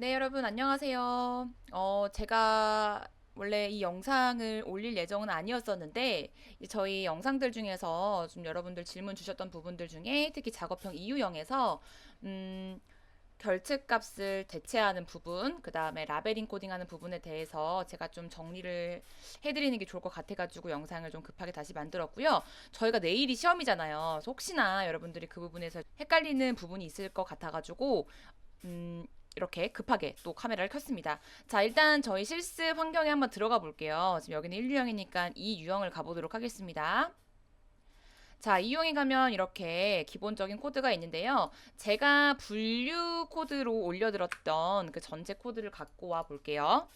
네, 여러분 안녕하세요. 어, 제가 원래 이 영상을 올릴 예정은 아니었었는데 저희 영상들 중에서 좀 여러분들 질문 주셨던 부분들 중에 특히 작업형 이유형에서 음, 결측값을 대체하는 부분, 그 다음에 라벨링 코딩하는 부분에 대해서 제가 좀 정리를 해드리는 게 좋을 것 같아가지고 영상을 좀 급하게 다시 만들었고요. 저희가 내일이 시험이잖아요. 혹시나 여러분들이 그 부분에서 헷갈리는 부분이 있을 것 같아가지고 음, 이렇게 급하게 또 카메라를 켰습니다. 자, 일단 저희 실습 환경에 한번 들어가 볼게요. 지금 여기는 1유형이니까 2유형을 가보도록 하겠습니다. 자, 이 유형에 가면 이렇게 기본적인 코드가 있는데요. 제가 분류 코드로 올려드렸던 그 전체 코드를 갖고 와 볼게요.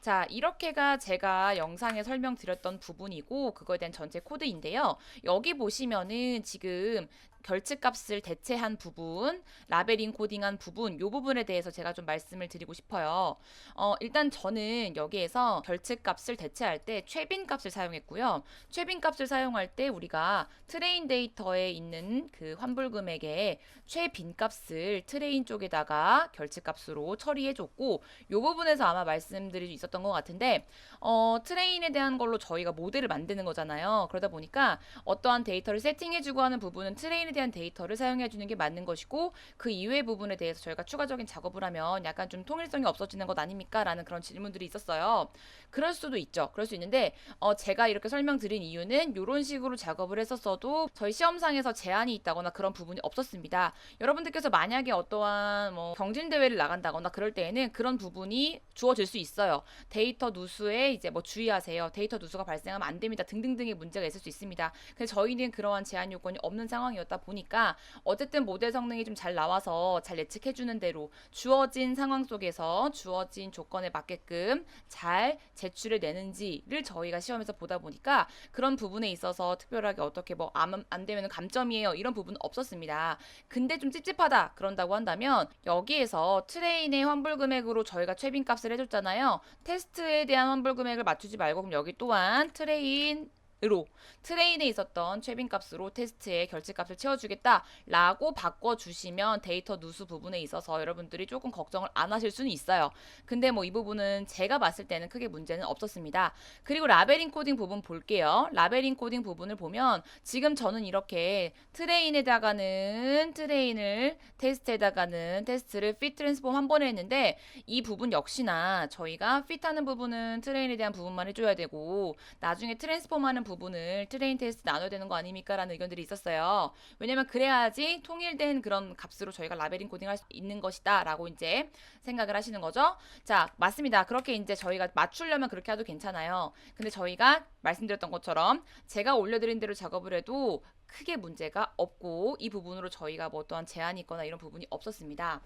자, 이렇게가 제가 영상에 설명드렸던 부분이고 그거에 대한 전체 코드인데요. 여기 보시면은 지금 결측값을 대체한 부분, 라벨링 코딩한 부분, 요 부분에 대해서 제가 좀 말씀을 드리고 싶어요. 어, 일단 저는 여기에서 결측값을 대체할 때 최빈 값을 사용했고요. 최빈 값을 사용할 때 우리가 트레인 데이터에 있는 그 환불 금액의 최빈 값을 트레인 쪽에다가 결측값으로 처리해 줬고 요 부분에서 아마 말씀드릴 수 있었던 것 같은데 어, 트레인에 대한 걸로 저희가 모델을 만드는 거잖아요. 그러다 보니까 어떠한 데이터를 세팅해주고 하는 부분은 트레인 에 대한 데이터를 사용해 주는 게 맞는 것이고 그 이외의 부분에 대해서 저희가 추가적인 작업을 하면 약간 좀 통일성이 없어지는 것 아닙니까? 라는 그런 질문들이 있었어요. 그럴 수도 있죠. 그럴 수 있는데 어, 제가 이렇게 설명드린 이유는 이런 식으로 작업을 했었어도 저희 시험상에서 제한이 있다거나 그런 부분이 없었습니다. 여러분들께서 만약에 어떠한 뭐 경진 대회를 나간다거나 그럴 때에는 그런 부분이 주어질 수 있어요. 데이터 누수에 이제 뭐 주의하세요. 데이터 누수가 발생하면 안 됩니다. 등등등의 문제가 있을 수 있습니다. 근데 저희는 그러한 제한 요건이 없는 상황이었다 보니까 어쨌든 모델 성능이 좀 잘 나와서 잘 예측해 주는 대로 주어진 상황 속에서 주어진 조건에 맞게끔 잘 제출해 내는지를 저희가 시험에서 보다 보니까 그런 부분에 있어서 특별하게 어떻게 뭐안 되면 감점이에요. 이런 부분은 없었습니다. 근데 좀 찝찝하다 그런다고 한다면 여기에서 트레인의 환불 금액으로 저희가 최빈 값을 해줬잖아요. 테스트에 대한 환불 금액을 맞추지 말고 그럼 여기 또한 트레인 으로 트레인에 있었던 최빈값으로 테스트의 결제값을 채워주겠다라고 바꿔주시면 데이터 누수 부분에 있어서 여러분들이 조금 걱정을 안 하실 수는 있어요. 근데 뭐 이 부분은 제가 봤을 때는 크게 문제는 없었습니다. 그리고 라벨링 코딩 부분 볼게요. 라벨링 코딩 부분을 보면 지금 저는 이렇게 트레인에다가는 트레인을 테스트에다가는 테스트를 fit 트랜스폼 한 번에 했는데 이 부분 역시나 저희가 fit하는 부분은 트레인에 대한 부분만 해줘야 되고 나중에 트랜스폼 하는 부분 을 트레인 테스트 나눠야 되는 거 아닙니까? 라는 의견들이 있었어요. 왜냐면 그래야지 통일된 그런 값으로 저희가 라벨링 코딩할 수 있는 것이다 라고 이제 생각을 하시는 거죠. 자, 맞습니다. 그렇게 이제 저희가 맞추려면 그렇게 해도 괜찮아요. 근데 저희가 말씀드렸던 것처럼 제가 올려드린 대로 작업을 해도 크게 문제가 없고 이 부분으로 저희가 뭐 어떠한 제한이 있거나 이런 부분이 없었습니다.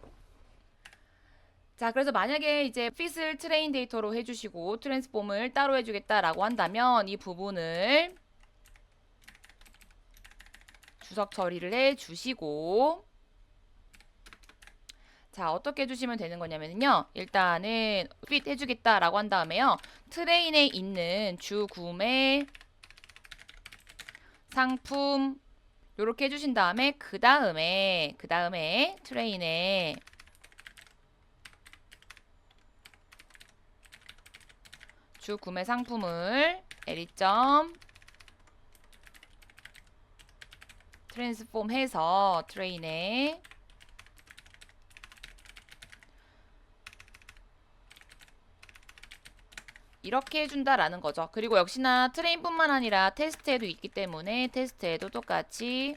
자, 그래서 만약에 이제 fit을 트레인 데이터로 해주시고 트랜스폼을 따로 해주겠다라고 한다면 이 부분을 주석 처리를 해주시고 자, 어떻게 해주시면 되는 거냐면요. 일단은 fit 해주겠다라고 한 다음에요. 트레인에 있는 주 구매 상품 요렇게 해주신 다음에 그 다음에 그 다음에 트레인에 주 구매 상품을 에리점 트랜스폼 해서 트레인에 이렇게 해준다라는 거죠. 그리고 역시나 트레인뿐만 아니라 테스트에도 있기 때문에 테스트에도 똑같이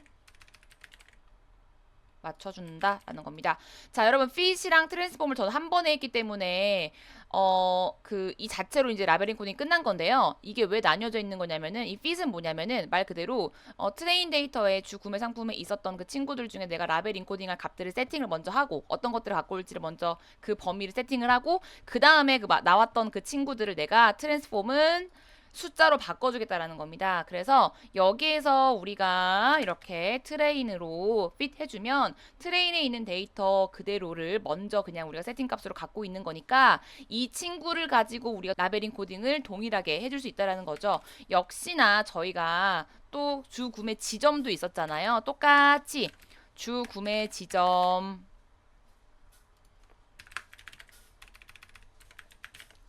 맞춰준다라는 겁니다. 자, 여러분 fit이랑 트랜스폼을 저는 한 번에 했기 때문에 어, 그, 이 자체로 이제 라벨링 코딩이 끝난 건데요. 이게 왜 나뉘어져 있는 거냐면은, 이 fit은 뭐냐면은, 말 그대로, 어, 트레인 데이터에 주 구매 상품에 있었던 그 친구들 중에 내가 라벨링 코딩할 값들을 세팅을 먼저 하고, 어떤 것들을 갖고 올지를 먼저 그 범위를 세팅을 하고, 그 다음에 그 나왔던 그 친구들을 내가 트랜스폼은 숫자로 바꿔주겠다라는 겁니다. 그래서 여기에서 우리가 이렇게 트레인으로 핏 해주면 트레인에 있는 데이터 그대로를 먼저 그냥 우리가 세팅값으로 갖고 있는 거니까 이 친구를 가지고 우리가 라벨링 코딩을 동일하게 해줄 수 있다라는 거죠. 역시나 저희가 또 주 구매 지점도 있었잖아요. 똑같이 주 구매 지점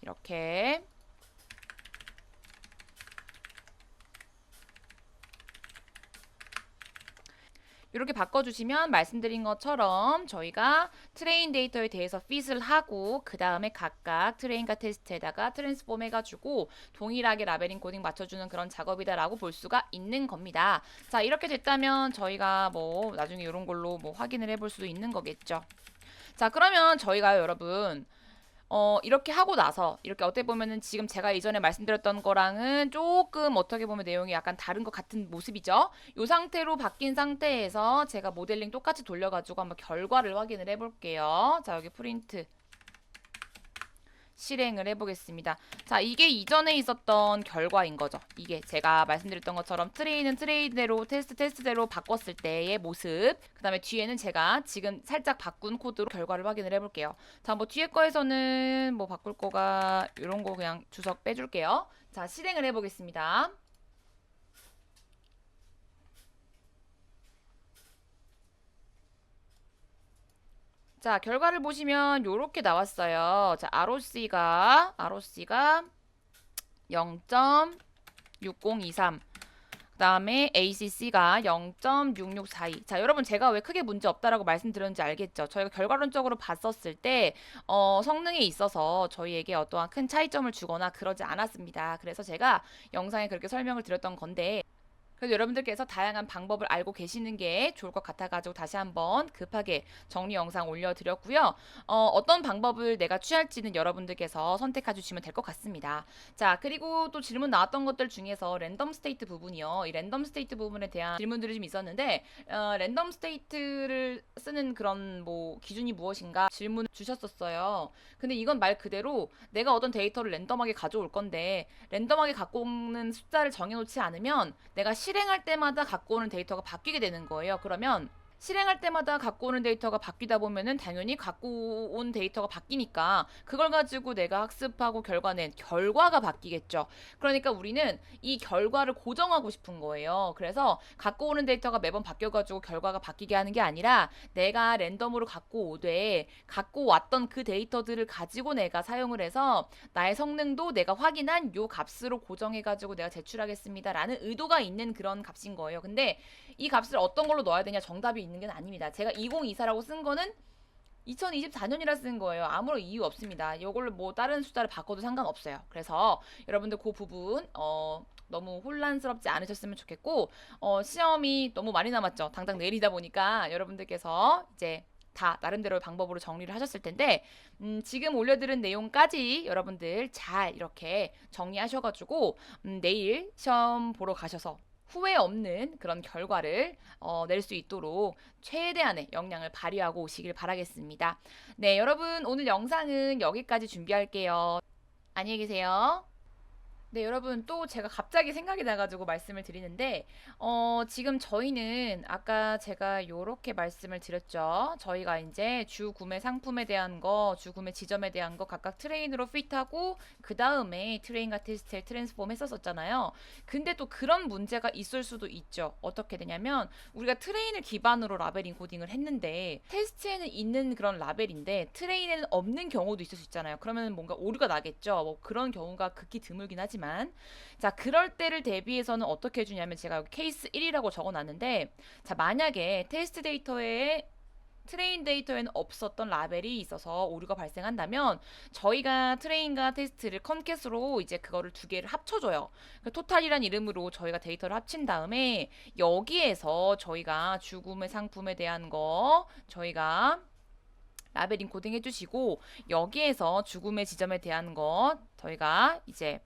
이렇게 이렇게 바꿔주시면 말씀드린 것처럼 저희가 트레인 데이터에 대해서 핏을 하고 그 다음에 각각 트레인과 테스트에다가 트랜스폼 해가지고 동일하게 라벨링 코딩 맞춰주는 그런 작업이다라고 볼 수가 있는 겁니다. 자 이렇게 됐다면 저희가 뭐 나중에 이런 걸로 뭐 확인을 해볼 수도 있는 거겠죠. 자 그러면 저희가요 여러분 어, 이렇게 하고 나서 이렇게 어떻게 보면은 지금 제가 이전에 말씀드렸던 거랑은 조금 어떻게 보면 내용이 약간 다른 것 같은 모습이죠. 이 상태로 바뀐 상태에서 제가 모델링 똑같이 돌려가지고 한번 결과를 확인을 해볼게요. 자 여기 프린트 실행을 해보겠습니다. 자, 이게 이전에 있었던 결과인 거죠. 이게 제가 말씀드렸던 것처럼 트레이는 트레이대로 테스트 테스트대로 바꿨을 때의 모습. 그 다음에 뒤에는 제가 지금 살짝 바꾼 코드로 결과를 확인을 해볼게요. 자, 뭐 뒤에 거에서는 뭐 바꿀 거가 이런 거 그냥 주석 빼줄게요. 자, 실행을 해보겠습니다. 자, 결과를 보시면 요렇게 나왔어요. 자, ROC가 ROC가 0.6023. 그다음에 ACC가 0.6642. 자, 여러분 제가 왜 크게 문제 없다라고 말씀드렸는지 알겠죠? 저희가 결과론적으로 봤었을 때 어, 성능에 있어서 저희에게 어떠한 큰 차이점을 주거나 그러지 않았습니다. 그래서 제가 영상에 그렇게 설명을 드렸던 건데 그래서 여러분들께서 다양한 방법을 알고 계시는 게 좋을 것 같아가지고 다시 한번 급하게 정리 영상 올려드렸고요. 어, 떤 방법을 내가 취할지는 여러분들께서 선택해 주시면 될 것 같습니다. 자, 그리고 또 질문 나왔던 것들 중에서 랜덤 스테이트 부분이요. 이 랜덤 스테이트 부분에 대한 질문들이 좀 있었는데 어, 랜덤 스테이트를 쓰는 그런 뭐 기준이 무엇인가 질문을 주셨었어요. 근데 이건 말 그대로 내가 어떤 데이터를 랜덤하게 가져올 건데 랜덤하게 갖고 오는 숫자를 정해놓지 않으면 내가 실행할 때마다 갖고 오는 데이터가 바뀌게 되는 거예요. 그러면 실행할 때마다 갖고 오는 데이터가 바뀌다 보면은 당연히 갖고 온 데이터가 바뀌니까 그걸 가지고 내가 학습하고 결과낸 결과가 바뀌겠죠. 그러니까 우리는 이 결과를 고정하고 싶은 거예요. 그래서 갖고 오는 데이터가 매번 바뀌어가지고 결과가 바뀌게 하는 게 아니라 내가 랜덤으로 갖고 오되 갖고 왔던 그 데이터들을 가지고 내가 사용을 해서 나의 성능도 내가 확인한 요 값으로 고정해가지고 내가 제출하겠습니다라는 의도가 있는 그런 값인 거예요. 근데 이 값을 어떤 걸로 넣어야 되냐 정답이 있는 게 아닙니다. 제가 2024라고 쓴 거는 2024년이라 쓴 거예요. 아무런 이유 없습니다. 이걸로 뭐 다른 숫자를 바꿔도 상관없어요. 그래서 여러분들 그 부분 어 너무 혼란스럽지 않으셨으면 좋겠고 어 시험이 너무 많이 남았죠. 당장 내리다 보니까 여러분들께서 이제 다 나름대로의 방법으로 정리를 하셨을 텐데 음, 지금 올려드린 내용까지 여러분들 잘 이렇게 정리하셔가지고 음, 내일 시험 보러 가셔서 후회 없는 그런 결과를 어, 낼 수 있도록 최대한의 역량을 발휘하고 오시길 바라겠습니다. 네, 여러분 오늘 영상은 여기까지 준비할게요. 안녕히 계세요. 네, 여러분 또 제가 갑자기 생각이 나가지고 말씀을 드리는데 어, 지금 저희는 아까 제가 요렇게 말씀을 드렸죠. 저희가 이제 주 구매 상품에 대한 거, 주 구매 지점에 대한 거 각각 트레인으로 핏하고 그 다음에 트레인과 테스트에 트랜스폼 했었었잖아요. 근데 또 그런 문제가 있을 수도 있죠. 어떻게 되냐면 우리가 트레인을 기반으로 라벨링 코딩을 했는데 테스트에는 있는 그런 라벨인데 트레인에는 없는 경우도 있을 수 있잖아요. 그러면 뭔가 오류가 나겠죠. 뭐 그런 경우가 극히 드물긴 하지만 하지만 자 그럴 때를 대비해서는 어떻게 해주냐면 제가 케이스 1이라고 적어놨는데 자 만약에 테스트 데이터에 트레인 데이터에는 없었던 라벨이 있어서 오류가 발생한다면 저희가 트레인과 테스트를 컨캣으로 이제 그거를 두 개를 합쳐줘요. 그 토탈이란 이름으로 저희가 데이터를 합친 다음에 여기에서 저희가 주구매 상품에 대한 거 저희가 라벨링 코딩 해주시고 여기에서 죽음의 지점에 대한 거 저희가 이제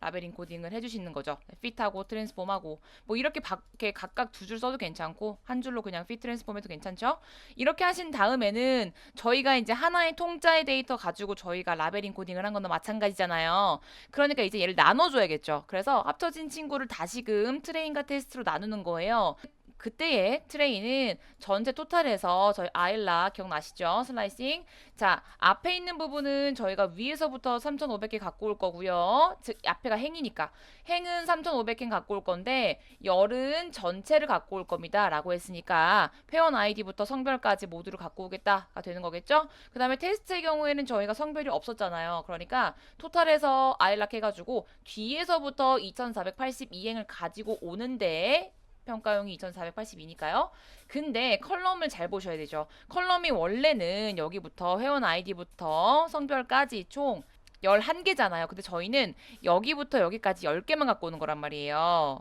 라벨 인코딩을 해주시는 거죠. 핏하고 트랜스폼하고 뭐 이렇게 밖에 각각 두 줄 써도 괜찮고 한 줄로 그냥 핏 트랜스폼 해도 괜찮죠. 이렇게 하신 다음에는 저희가 이제 하나의 통짜의 데이터 가지고 저희가 라벨 인코딩을 한 거는 마찬가지잖아요. 그러니까 이제 얘를 나눠줘야겠죠. 그래서 합쳐진 친구를 다시금 트레인과 테스트로 나누는 거예요. 그때의 트레이는 전체 토탈에서 저희 아일라 기억나시죠? 슬라이싱. 자, 앞에 있는 부분은 저희가 위에서부터 3,500개 갖고 올 거고요. 즉 앞에가 행이니까 행은 3,500개 갖고 올 건데 열은 전체를 갖고 올 겁니다. 라고 했으니까 회원 아이디부터 성별까지 모두를 갖고 오겠다가 되는 거겠죠? 그 다음에 테스트의 경우에는 저희가 성별이 없었잖아요. 그러니까 토탈에서 아일락 해가지고 뒤에서부터 2482행을 가지고 오는데 평가용이 2482니까요. 근데 컬럼을 잘 보셔야 되죠. 컬럼이 원래는 여기부터 회원 아이디부터 성별까지 총 11개잖아요. 근데 저희는 여기부터 여기까지 10개만 갖고 오는 거란 말이에요.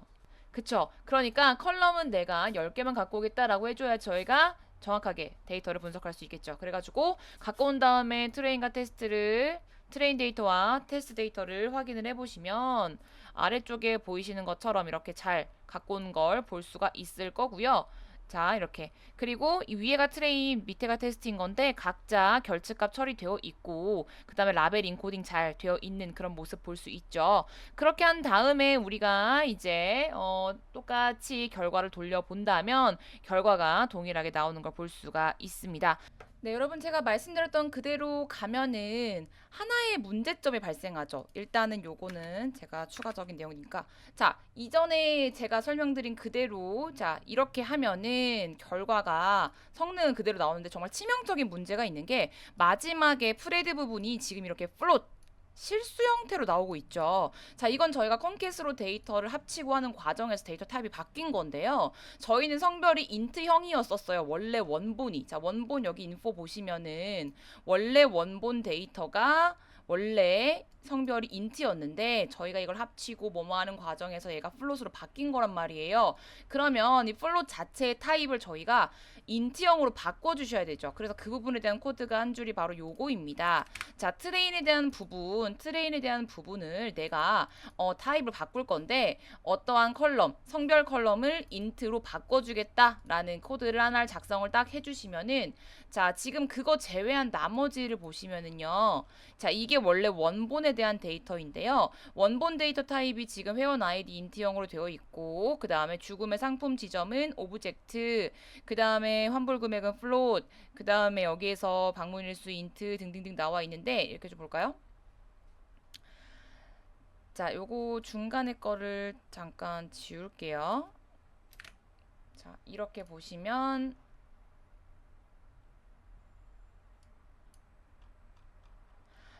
그쵸? 그러니까 컬럼은 내가 10개만 갖고 오겠다라고 해줘야 저희가 정확하게 데이터를 분석할 수 있겠죠. 그래가지고 갖고 온 다음에 트레인과 테스트를 트레인 데이터와 테스트 데이터를 확인을 해보시면 아래쪽에 보이시는 것처럼 이렇게 잘 갖고 온 걸 볼 수가 있을 거고요. 자, 이렇게. 그리고 이 위에가 트레인, 밑에가 테스트인 건데 각자 결측값 처리되어 있고 그 다음에 라벨 인코딩 잘 되어 있는 그런 모습 볼 수 있죠. 그렇게 한 다음에 우리가 이제 어, 똑같이 결과를 돌려본다면 결과가 동일하게 나오는 걸 볼 수가 있습니다. 네, 여러분 제가 말씀드렸던 그대로 가면은 하나의 문제점이 발생하죠. 일단은 요거는 제가 추가적인 내용이니까 자, 이전에 제가 설명드린 그대로 자, 이렇게 하면은 결과가 성능은 그대로 나오는데 정말 치명적인 문제가 있는 게 마지막에 프레드 부분이 지금 이렇게 플롯 실수 형태로 나오고 있죠. 자, 이건 저희가 컴캐스로 데이터를 합치고 하는 과정에서 데이터 타입이 바뀐 건데요. 저희는 성별이 인트형이었었어요. 원래 원본이. 자, 원본 여기 인포 보시면은 원래 원본 데이터가 원래 성별이 인트였는데 저희가 이걸 합치고 뭐뭐 하는 과정에서 얘가 플롯으로 바뀐 거란 말이에요. 그러면 이 플롯 자체의 타입을 저희가 인트형으로 바꿔주셔야 되죠. 그래서 그 부분에 대한 코드가 한 줄이 바로 요거입니다. 자, 트레인에 대한 부분, 트레인에 대한 부분을 내가 어, 타입을 바꿀 건데 어떠한 컬럼, 성별 컬럼을 인트로 바꿔주겠다라는 코드를 하나를 작성을 딱 해주시면은 자, 지금 그거 제외한 나머지를 보시면은요. 자, 이게 원래 원본에 대한 데이터인데요. 원본 데이터 타입이 지금 회원 아이디 인트형으로 되어 있고, 그 다음에 죽음의 상품 지점은 오브젝트, 그 다음에 환불 금액은 플롯, 그 다음에 여기에서 방문일수 인트 등등등 나와 있는데, 이렇게 좀 볼까요? 자, 요거 중간에 거를 잠깐 지울게요. 자, 이렇게 보시면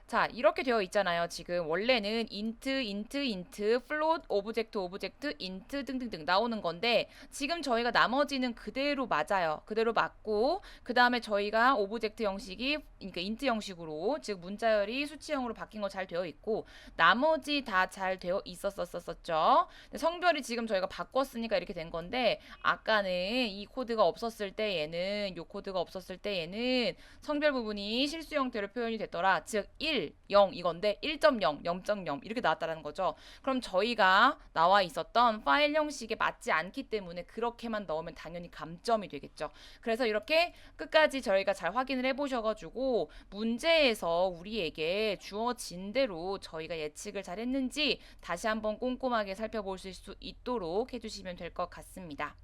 자, 이렇게 되어 있잖아요. 지금 원래는 인트, 인트, 인트, 플롯, 오브젝트, 오브젝트, 인트 등등등 나오는 건데 지금 저희가 나머지는 그대로 맞아요. 그대로 맞고 그 다음에 저희가 오브젝트 형식이 그러니까 인트 형식으로 즉 문자열이 수치형으로 바뀐 거 잘 되어 있고 나머지 다 잘 되어 있었었었죠. 성별이 지금 저희가 바꿨으니까 이렇게 된 건데 아까는 이 코드가 없었을 때 얘는 요 코드가 없었을 때 얘는 성별 부분이 실수 형태로 표현이 됐더라. 즉 1, 0 이건데 1.0, 0.0 이렇게 나왔다라는 거죠. 그럼 저희가 나와 있었던 파일 형식에 맞지 않기 때문에 그렇게만 넣으면 당연히 감점이 되겠죠. 그래서 이렇게 끝까지 저희가 잘 확인을 해보셔가지고 문제에서 우리에게 주어진 대로 저희가 예측을 잘 했는지 다시 한번 꼼꼼하게 살펴보실 수 있도록 해주시면 될 것 같습니다.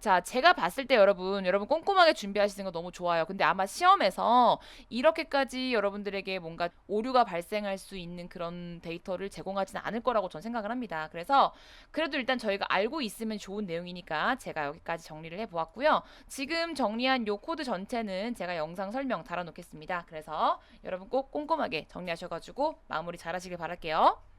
자, 제가 봤을 때 여러분, 여러분 꼼꼼하게 준비하시는 거 너무 좋아요. 근데 아마 시험에서 이렇게까지 여러분들에게 뭔가 오류가 발생할 수 있는 그런 데이터를 제공하지는 않을 거라고 저는 생각을 합니다. 그래서 그래도 일단 저희가 알고 있으면 좋은 내용이니까 제가 여기까지 정리를 해 보았고요. 지금 정리한 요 코드 전체는 제가 영상 설명 달아 놓겠습니다. 그래서 여러분 꼭 꼼꼼하게 정리하셔 가지고 마무리 잘 하시길 바랄게요.